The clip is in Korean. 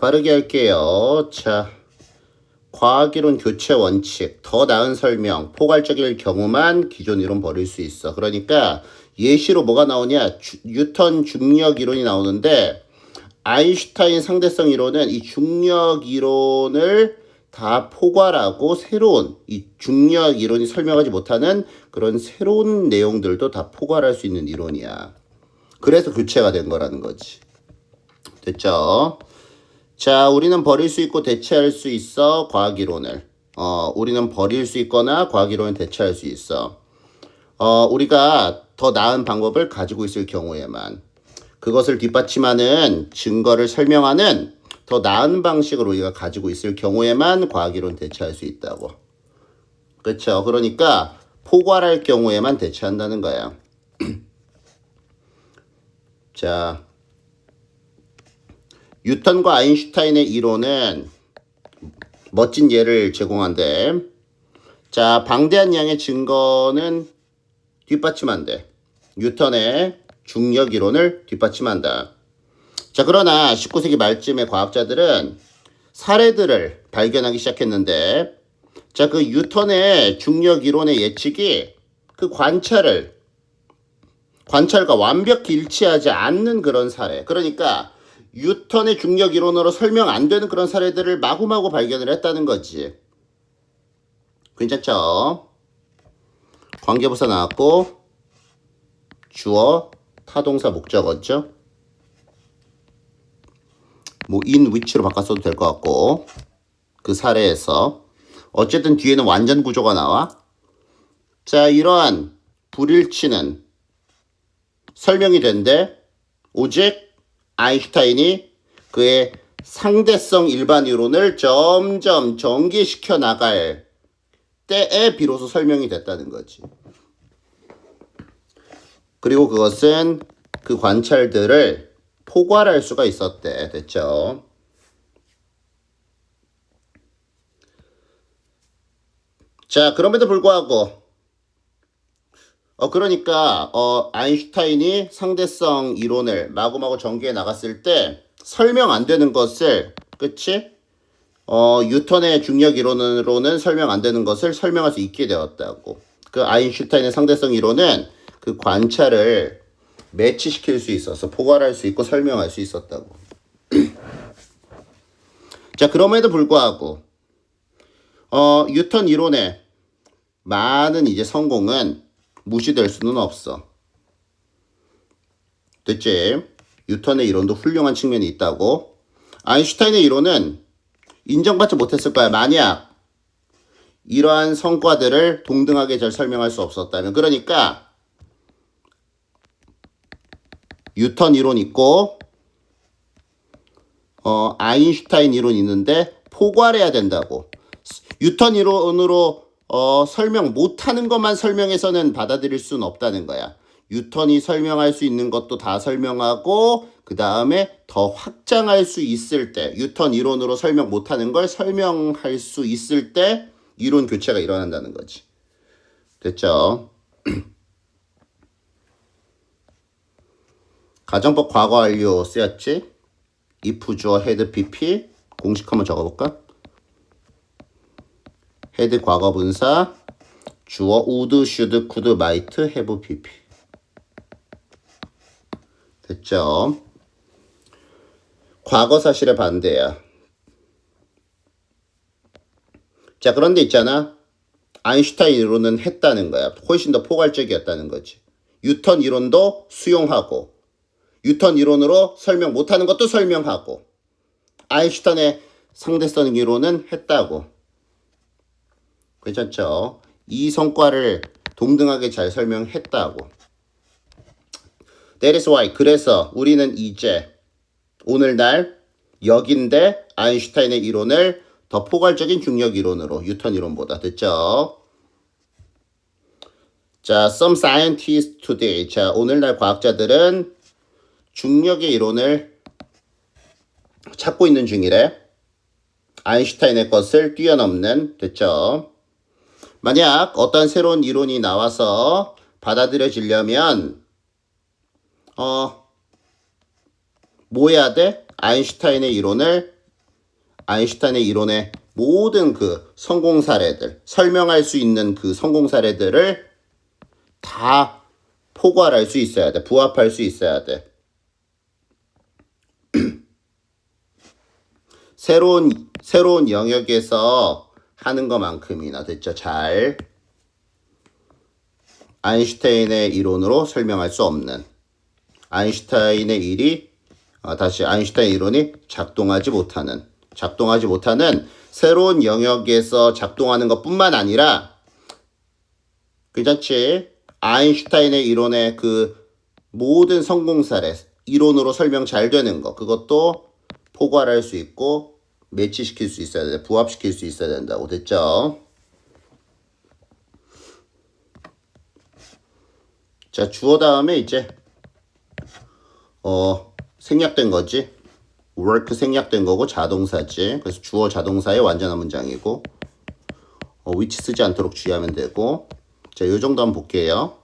빠르게 할게요. 자, 과학이론 교체 원칙, 더 나은 설명, 포괄적일 경우만 기존 이론 버릴 수 있어. 그러니까 예시로 뭐가 나오냐? 주- 뉴턴 중력 이론이 나오는데 아인슈타인 상대성 이론은 이 중력 이론을 다 포괄하고 새로운 이 중력 이론이 설명하지 못하는 그런 새로운 내용들도 다 포괄할 수 있는 이론이야. 그래서 교체가 된 거라는 거지. 됐죠? 자, 우리는 버릴 수 있고 대체할 수 있어 과학 이론을. 어, 우리는 버릴 수 있거나 과학 이론을 대체할 수 있어. 어, 우리가 더 나은 방법을 가지고 있을 경우에만 그것을 뒷받침하는 증거를 설명하는 더 나은 방식을 우리가 가지고 있을 경우에만 과학 이론 대체할 수 있다고. 그렇죠? 그러니까 포괄할 경우에만 대체한다는 거야. 자, 뉴턴과 아인슈타인의 이론은 멋진 예를 제공한대. 자, 방대한 양의 증거는 뒷받침한대. 뉴턴의 중력 이론을 뒷받침한다. 자, 그러나 19세기 말쯤에 과학자들은 사례들을 발견하기 시작했는데, 자, 그 뉴턴의 중력 이론의 예측이 그 관찰을, 관찰과 완벽히 일치하지 않는 그런 사례. 그러니까, 뉴턴의 중력 이론으로 설명 안 되는 그런 사례들을 마구마구 발견을 했다는 거지. 괜찮죠? 관계부사 나왔고, 주어, 타동사, 목적어죠. 뭐, in which로 바꿨어도 될 것 같고, 그 사례에서. 어쨌든 뒤에는 완전 구조가 나와. 자, 이러한 불일치는 설명이 된대. 오직 아인슈타인이 그의 상대성 일반 이론을 점점 전개시켜 나갈 때에 비로소 설명이 됐다는 거지. 그리고 그것은 그 관찰들을 포괄할 수가 있었대. 됐죠? 자, 그럼에도 불구하고 어 그러니까 어 아인슈타인이 상대성 이론을 마구마구 전개해 나갔을 때 설명 안 되는 것을 그치? 어 뉴턴의 중력 이론으로는 설명 안 되는 것을 설명할 수 있게 되었다고. 그 아인슈타인의 상대성 이론은 그 관찰을 매치시킬 수 있어서 포괄할 수 있고 설명할 수 있었다고. 자, 그럼에도 불구하고 어 뉴턴 이론의 많은 이제 성공은 무시될 수는 없어. 됐지? 뉴턴의 이론도 훌륭한 측면이 있다고. 아인슈타인의 이론은 인정받지 못했을 거야. 만약 이러한 성과들을 동등하게 잘 설명할 수 없었다면. 그러니까 뉴턴 이론 있고 어, 아인슈타인 이론 있는데 포괄해야 된다고. 뉴턴 이론으로 어, 설명 못하는 것만 설명해서는 받아들일 수는 없다는 거야. 뉴턴이 설명할 수 있는 것도 다 설명하고 그 다음에 더 확장할 수 있을 때 뉴턴 이론으로 설명 못하는 걸 설명할 수 있을 때 이론 교체가 일어난다는 거지. 됐죠? 가정법 과거 완료 쓰였지? if 주어 헤드 pp 공식 한번 적어볼까? 헤드 과거 분사 주어 would, should, could, might, have, pp 됐죠? 과거 사실의 반대야. 자, 그런데 있잖아. 아인슈타인 이론은 했다는 거야. 훨씬 더 포괄적이었다는 거지. 뉴턴 이론도 수용하고, 뉴턴 이론으로 설명 못하는 것도 설명하고, 아인슈타인의 상대성 이론은 했다고. 괜찮죠? 이 성과를 동등하게 잘 설명했다고. That is why. 그래서 우리는 이제 오늘날 여긴데 아인슈타인의 이론을 더 포괄적인 중력 이론으로 뉴턴 이론보다 됐죠? 자, some scientists today. 자, 오늘날 과학자들은 중력의 이론을 찾고 있는 중이래. 아인슈타인의 것을 뛰어넘는 됐죠? 만약 어떤 새로운 이론이 나와서 받아들여지려면 어, 뭐 해야 돼? 아인슈타인의 이론을 아인슈타인의 이론의 모든 그 성공 사례들, 설명할 수 있는 그 성공 사례들을 다 포괄할 수 있어야 돼. 부합할 수 있어야 돼. 새로운 새로운 영역에서 하는 것만큼이나 됐죠. 잘 아인슈타인의 이론으로 설명할 수 없는 아인슈타인의 일이 아, 다시 아인슈타인 이론이 작동하지 못하는 작동하지 못하는 새로운 영역에서 작동하는 것뿐만 아니라 괜찮지? 아인슈타인의 이론의 그 모든 성공 사례 이론으로 설명 잘 되는 거 그것도 포괄할 수 있고 매치시킬 수 있어야 돼 부합시킬 수 있어야 된다고. 됐죠? 자 주어 다음에 이제 어 생략된 거지? work 생략된 거고 자동사지. 그래서 주어 자동사의 완전한 문장이고 어, 위치 쓰지 않도록 주의하면 되고. 자 요 정도 한번 볼게요